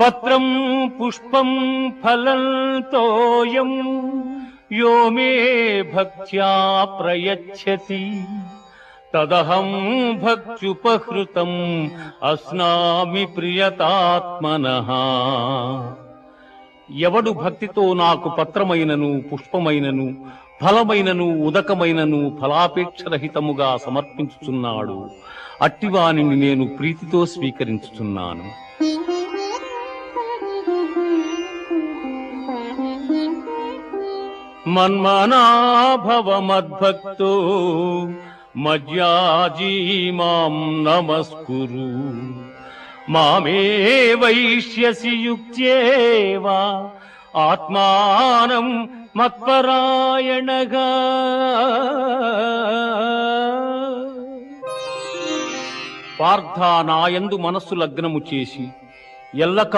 పత్రం పుష్పం ఫలం తోయం. యో మే భక్త్యా ప్రయచ్చతి. తదహం భక్త్యుపహృతం అస్నామి ప్రియతాత్మన. ఎవడు భక్తితో నాకు పత్రమైనను పుష్పమైనను ఫలమైనను ఉదకమైనను ఫలాపేక్షరహితముగా సమర్పించుచున్నాడు అట్టివానిని నేను ప్రీతితో స్వీకరించుచున్నాను. మన్మనాభవ మద్భక్తో మజ్యాజీ మాం నమస్కురు. మామే వైష్యసి యుక్త్యేవా ఆత్మానం మత్పరాయణగా. పార్థ నాయందు మనస్సు లగ్నము చేసి ఎల్లక